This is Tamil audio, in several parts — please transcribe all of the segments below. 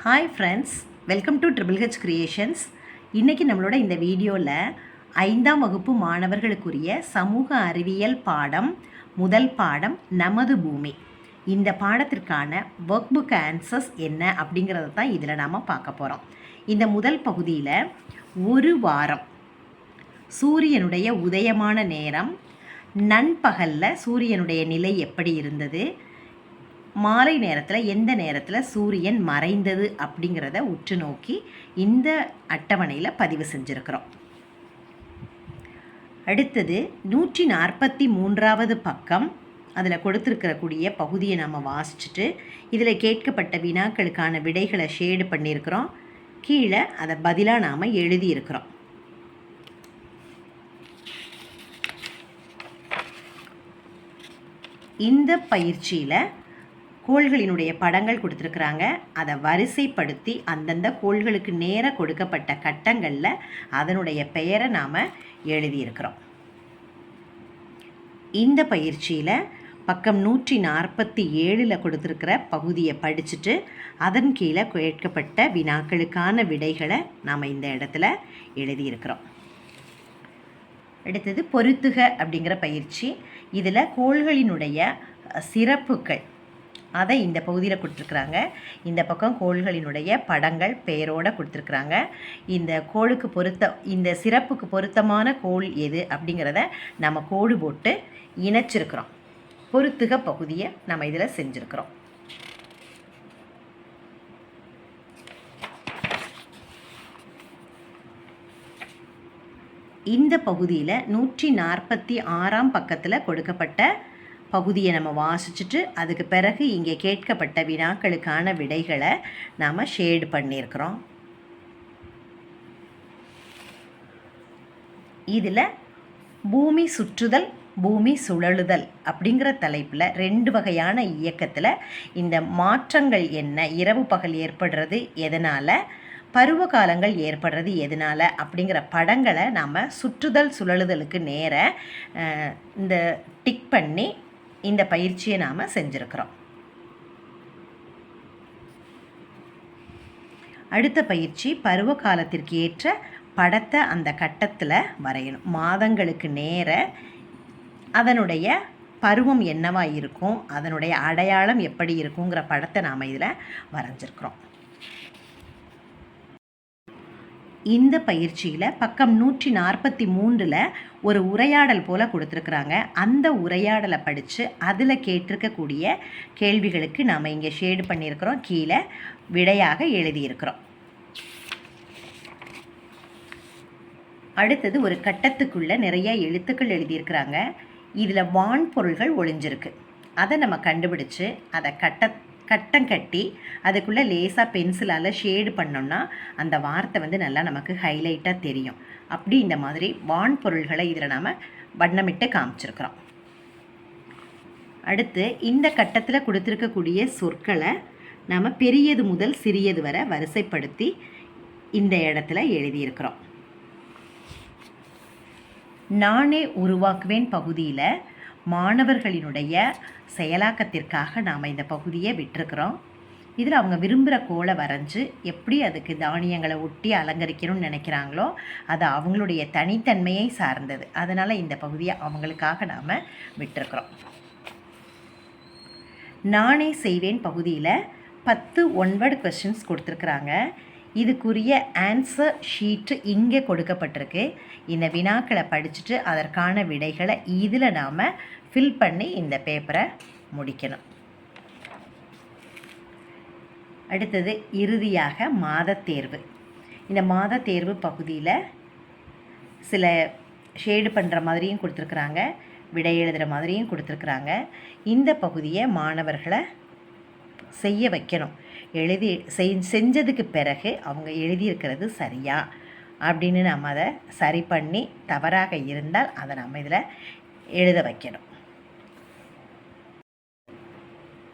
Hi friends welcome to triple H creations இன்றைக்கி நம்மளோட இந்த வீடியோவில் ஐந்தாம் வகுப்பு மாணவர்களுக்குரிய சமூக அறிவியல் பாடம் முதல் பாடம் நமது பூமி. இந்த பாடத்திற்கான ஒர்க் புக் ஆன்சர்ஸ் என்ன அப்படிங்கிறத தான் இதில் நாம் பார்க்க போகிறோம் இந்த முதல் பகுதியில் ஒரு வாரம் சூரியனுடைய உதயமான நேரம் நண்பகலில் சூரியனுடைய நிலை எப்படி இருந்தது மாலை நேரத்தில் எந்த நேரத்தில் சூரியன் மறைந்தது அப்படிங்கிறத உற்று நோக்கி இந்த அட்டவணையில் பதிவு செஞ்சுருக்கிறோம். அடுத்தது நூற்றி நாற்பத்தி மூன்றாவது பக்கம் அதில் கொடுத்துருக்கக்கூடிய பகுதியை நம்ம வாசிச்சுட்டு இதில் கேட்கப்பட்ட வினாக்களுக்கான விடைகளை ஷேடு பண்ணியிருக்கிறோம். கீழே அதை பதிலாக நாம் எழுதியிருக்கிறோம். இந்த பயிற்சியில் கோள்களினுடைய படங்கள் கொடுத்துருக்குறாங்க. அதை வரிசைப்படுத்தி அந்தந்த கோள்களுக்கு நேராக கொடுக்கப்பட்ட கட்டங்களில் அதனுடைய பெயரை நாம் எழுதியிருக்கிறோம். இந்த பயிற்சியில் பக்கம் நூற்றி நாற்பத்தி ஏழில் கொடுத்துருக்கிற பகுதியை படிச்சுட்டு அதன் கீழே கேட்கப்பட்ட வினாக்களுக்கான விடைகளை நாம் இந்த இடத்துல எழுதியிருக்கிறோம். அடுத்தது பொருத்துக அப்படிங்கிற பயிற்சி. இதில் கோள்களினுடைய சிறப்புகள் அதை இந்த பகுதியில் கொடுத்துருக்குறாங்க. இந்த பக்கம் கோள்களினுடைய படங்கள் பெயரோடு கொடுத்துருக்குறாங்க. இந்த கோளுக்கு பொருத்த இந்த சிறப்புக்கு பொருத்தமான கோள் எது அப்படிங்கிறத நம்ம கோடு போட்டு இணைச்சிருக்கிறோம். பொருத்துக பகுதியை நம்ம இதில் செஞ்சுருக்கிறோம். இந்த பகுதியில் நூற்றி நாற்பத்தி ஆறாம் பக்கத்தில் கொடுக்கப்பட்ட பகுதியை நம்ம வாசிச்சுட்டு அதுக்கு பிறகு இங்கே கேட்கப்பட்ட வினாக்களுக்கான விடைகளை நாம் ஷேடு பண்ணியிருக்கிறோம். இதில் பூமி சுற்றுதல் பூமி சுழலுதல் அப்படிங்கிற தலைப்பில் ரெண்டு வகையான இயக்கத்தில் இந்த மாற்றங்கள் என்ன இரவு பகல் ஏற்படுறது எதனால் பருவ காலங்கள் ஏற்படுறது எதனால் அப்படிங்கிற படங்களை நாம் சுற்றுதல் சுழலுதலுக்கு நேர இந்த டிக் பண்ணி இந்த பயிற்சியை நாம் செஞ்சுருக்கிறோம். அடுத்த பயிற்சி பருவ காலத்திற்கு ஏற்ற படத்தை அந்த கட்டத்தில் வரையணும். மாதங்களுக்கு நேர அதனுடைய பருவம் என்னவாக இருக்கும் அதனுடைய அடையாளம் எப்படி இருக்குங்கிற படத்தை நாம் இதில் வரைஞ்சிருக்கிறோம். இந்த பயிற்சியில் பக்கம் நூற்றி நாற்பத்தி மூன்றில் ஒரு உரையாடல் போல் கொடுத்துருக்குறாங்க. அந்த உரையாடலை படித்து அதில் கேட்டிருக்கக்கூடிய கேள்விகளுக்கு நாம் இங்கே ஷேடு பண்ணியிருக்கிறோம். கீழே விடையாக எழுதியிருக்கிறோம். அடுத்தது ஒரு கட்டத்துக்குள்ளே நிறைய எழுத்துக்கள் எழுதியிருக்கிறாங்க. இதில் வான் பொருள்கள் ஒளிஞ்சிருக்கு. அதை நம்ம கண்டுபிடிச்சு அதை கட்ட கட்டம் கட்டி அதுக்குள்ளே லேசாக பென்சிலால் ஷேடு பண்ணோம்னா அந்த வார்த்தை வந்து நல்லா நமக்கு ஹைலைட்டாக தெரியும். அப்படி இந்த மாதிரி வான் பொருள்களை இதில் நாம் வண்ணமிட்டு காமிச்சிருக்கிறோம். அடுத்து இந்த கட்டத்தில் கொடுத்துருக்கக்கூடிய சொற்களை நாம் பெரியது முதல் சிறியது வரை வரிசைப்படுத்தி இந்த இடத்துல எழுதியிருக்கிறோம். நானே உருவாக்குவேன் பகுதியில் மாணவர்களினுடைய செயலாக்கத்திற்காக நாம் இந்த பகுதியை விட்டுருக்குறோம். இதில் அவங்க விரும்புகிற கோலை வரைஞ்சி எப்படி அதுக்கு தானியங்களை ஒட்டி அலங்கரிக்கணும்னு நினைக்கிறாங்களோ அது அவங்களுடைய தனித்தன்மையை சார்ந்தது. அதனால் இந்த பகுதியை அவங்களுக்காக நாம் விட்டுருக்குறோம். நானே செய்வேன் பகுதியில் பத்து ஒன்பது கொஸ்டின்ஸ் கொடுத்துருக்குறாங்க. இதுக்குரிய ஆன்சர் ஷீட்டு இங்கே கொடுக்கப்பட்டிருக்கு. இந்த வினாக்களை படிச்சுட்டு அதற்கான விடைகளை இதில் நாம் ஃபில் பண்ணி இந்த பேப்பரை முடிக்கணும். அடுத்தது இறுதியாக மாத தேர்வு. இந்த மாத தேர்வு பகுதியில் சில ஷேடு பண்ணுற மாதிரியும் கொடுத்துருக்குறாங்க விடை எழுதுகிற மாதிரியும் கொடுத்துருக்குறாங்க. இந்த பகுதியை மாணவர்களை செய்ய வைக்கணும். எழுதி செய் செஞ்சதுக்கு பிறகு அவங்க எழுதியிருக்கிறது சரியா? அப்படின்னு நம்ம அதை சரி பண்ணி தவறாக இருந்தால் அதை நம்ம இதில் எழுத வைக்கணும்.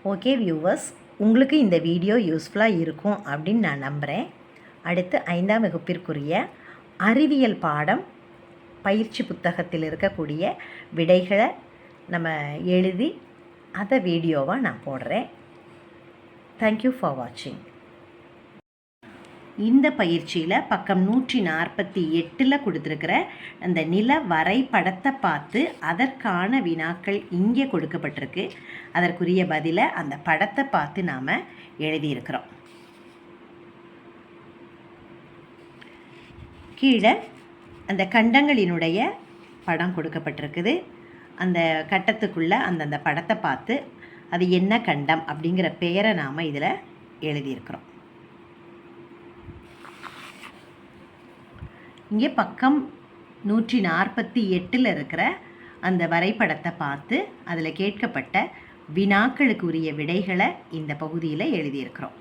ஓகே வியூவர்ஸ் உங்களுக்கு இந்த வீடியோ யூஸ்ஃபுல்லாக இருக்கும் அப்படின்னு நான் நம்புகிறேன். அடுத்து ஐந்தாம் வகுப்பிற்குரிய அறிவியல் பாடம் பயிற்சி புத்தகத்தில் இருக்கக்கூடிய விடைகளை நம்ம எழுதி அதை வீடியோவாக நான் போடுறேன். தேங்க்யூ ஃபார் வாட்சிங் இந்த பயிற்சியில் பக்கம் நூற்றி நாற்பத்தி எட்டில் கொடுத்துருக்கிற அந்த நில வரைபடத்தை பார்த்து அதற்கான வினாக்கள் இங்கே கொடுக்கப்பட்டிருக்கு. அதற்குரிய பதிலை அந்த படத்தை பார்த்து நாம் எழுதியிருக்கிறோம். கீழே அந்த கண்டங்களினுடைய படம் கொடுக்கப்பட்டிருக்குது. அந்த கட்டத்துக்குள்ளே அந்தந்த படத்தை பார்த்து அது என்ன கண்டம் அப்படிங்கிற பெயரை நாம் இதில் எழுதியிருக்கிறோம். இங்கே பக்கம் நூற்றி நாற்பத்தி எட்டில் இருக்கிற அந்த வரைபடத்தை பார்த்து அதில் கேட்கப்பட்ட வினாக்களுக்கு உரிய விடைகளை இந்த பகுதியில் எழுதியிருக்கிறோம்.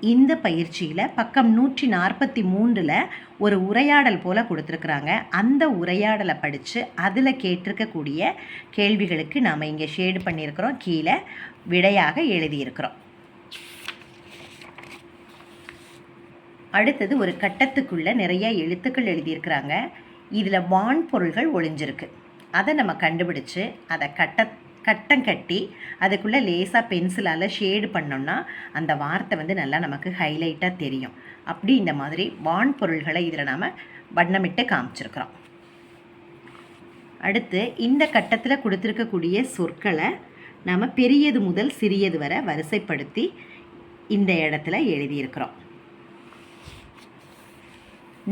இந்த பயிற்சியில் பக்கம் நூற்றி நாற்பத்தி மூன்றில் ஒரு உரையாடல் போல் கொடுத்துருக்குறாங்க. அந்த உரையாடலை படித்து அதில் கேட்டிருக்கக்கூடிய கேள்விகளுக்கு நாம் இங்கே ஷேடு பண்ணியிருக்கிறோம். கீழே விடையாக எழுதியிருக்கிறோம். அடுத்தது ஒரு கட்டத்துக்குள்ளே நிறைய எழுத்துக்கள் எழுதியிருக்கிறாங்க. இதில் வான் பொருள்கள் ஒளிஞ்சிருக்கு. அதை நம்ம கண்டுபிடிச்சு அதை கட்ட கட்டம் கட்டி அதுக்குள்ளே லேசாக பென்சிலால் ஷேடு பண்ணோம்னா அந்த வார்த்தை வந்து நல்லா நமக்கு ஹைலைட்டாக தெரியும். அப்படி இந்த மாதிரி வான் பொருள்களை இதில் நாம் வண்ணமிட்டு காமிச்சிருக்கிறோம். அடுத்து இந்த கட்டத்தில் கொடுத்துருக்கக்கூடிய சொற்களை நாம் பெரியது முதல் சிறியது வரை வரிசைப்படுத்தி இந்த இடத்துல எழுதியிருக்கிறோம்.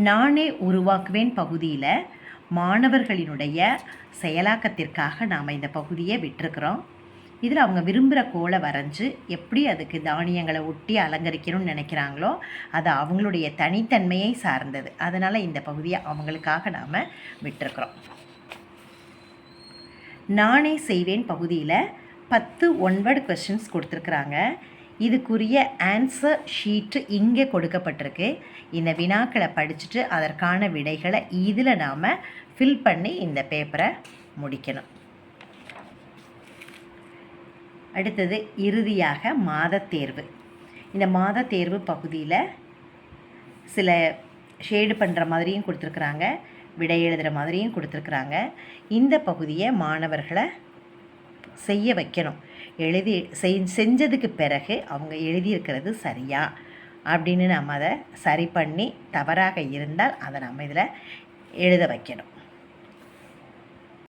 நானே உருவாக்குவேன் பகுதியில் மாணவர்களினுடைய செயலாக்கத்திற்காக நாம் இந்த பகுதியை விட்டுருக்குறோம். இதில் அவங்க விரும்புகிற கோலை வரைஞ்சி எப்படி அதுக்கு தானியங்களை ஒட்டி அலங்கரிக்கணும்னு நினைக்கிறாங்களோ அது அவங்களுடைய தனித்தன்மையை சார்ந்தது. அதனால் இந்த பகுதியை அவங்களுக்காக நாம் விட்டுருக்குறோம். நானே செய்வேன் பகுதியில் பத்து ஒன்பது கொஷின்ஸ் கொடுத்துருக்குறாங்க. இதுக்குரிய ஆன்சர் ஷீட்டு இங்கே கொடுக்கப்பட்டிருக்கு. இந்த வினாக்களை படிச்சுட்டு அதற்கான விடைகளை இதில் நாம் ஃபில் பண்ணி இந்த பேப்பரை முடிக்கணும். அடுத்தது இறுதியாக மாத தேர்வு. இந்த மாத தேர்வு பகுதியில் சில ஷேடு பண்ணுற மாதிரியும் கொடுத்துருக்குறாங்க விடை எழுதுகிற மாதிரியும் கொடுத்துருக்குறாங்க. இந்த பகுதியை மாணவர்களை செய்ய வைக்கணும். எழுதி செய் செஞ்சதுக்கு பிறகு அவங்க எழுதியிருக்கிறது சரியா? அப்படின்னு நம்ம அதை சரி பண்ணி தவறாக இருந்தால் அதை நம்ம இதில் எழுத வைக்கணும்.